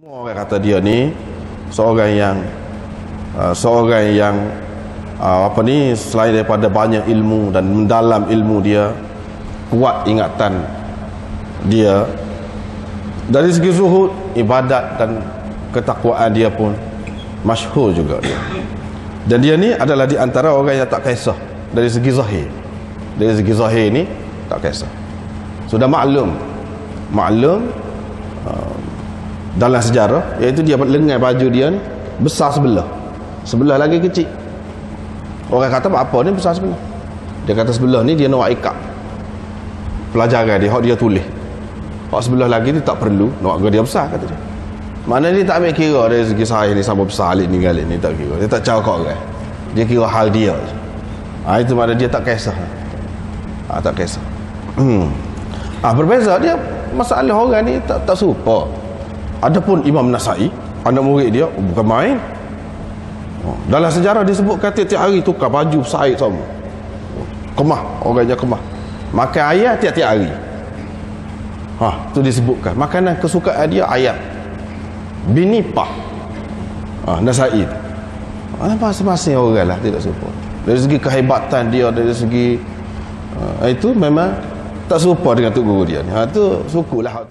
Semua orang kata dia ni seorang yang uh, seorang yang uh, apa ni selain daripada banyak ilmu dan mendalam ilmu dia kuat ingatan dia dari segi zuhud ibadat dan ketakwaan dia pun masyhur juga dia. Dan dia ni adalah di antara orang yang tak kisah dari segi zahir. Dari segi zahir ni tak kisah. Sudah maklum. Maklum dalam sejarah iaitu dia lengan baju dia ni besar sebelah. Sebelah lagi kecil. Orang kata apa ni besar sebelah? Dia kata sebelah ni dia nak ikat. Pelajaran dia hak dia tulis. Hak sebelah lagi ni tak perlu nak dia besar kata dia. Mana dia tak ambil kira dari segi saya ni sama besar alik ni galik ni tak kira. Dia tak cakap orang. Dia kira hal dia. Ha, itu mana dia tak kisah. Ha, tak kisah. Hmm. ha, berbeza dia masalah orang ni tak, tak serupa Adapun Imam Nasai, anak murid dia oh, bukan main. Oh, dalam sejarah disebutkan tiap-tiap hari tukar baju said sama. Kemah, orangnya kemah. Makan ayam tiap-tiap hari. Ha, tu disebutkan. Makanan kesukaan dia ayam. Bini pak. Ha, Nasai. Ha, masing-masing orang lah tidak serupa. Dari segi kehebatan dia, dari segi uh, itu memang tak serupa dengan tok guru dia. Ha, tu sukulah.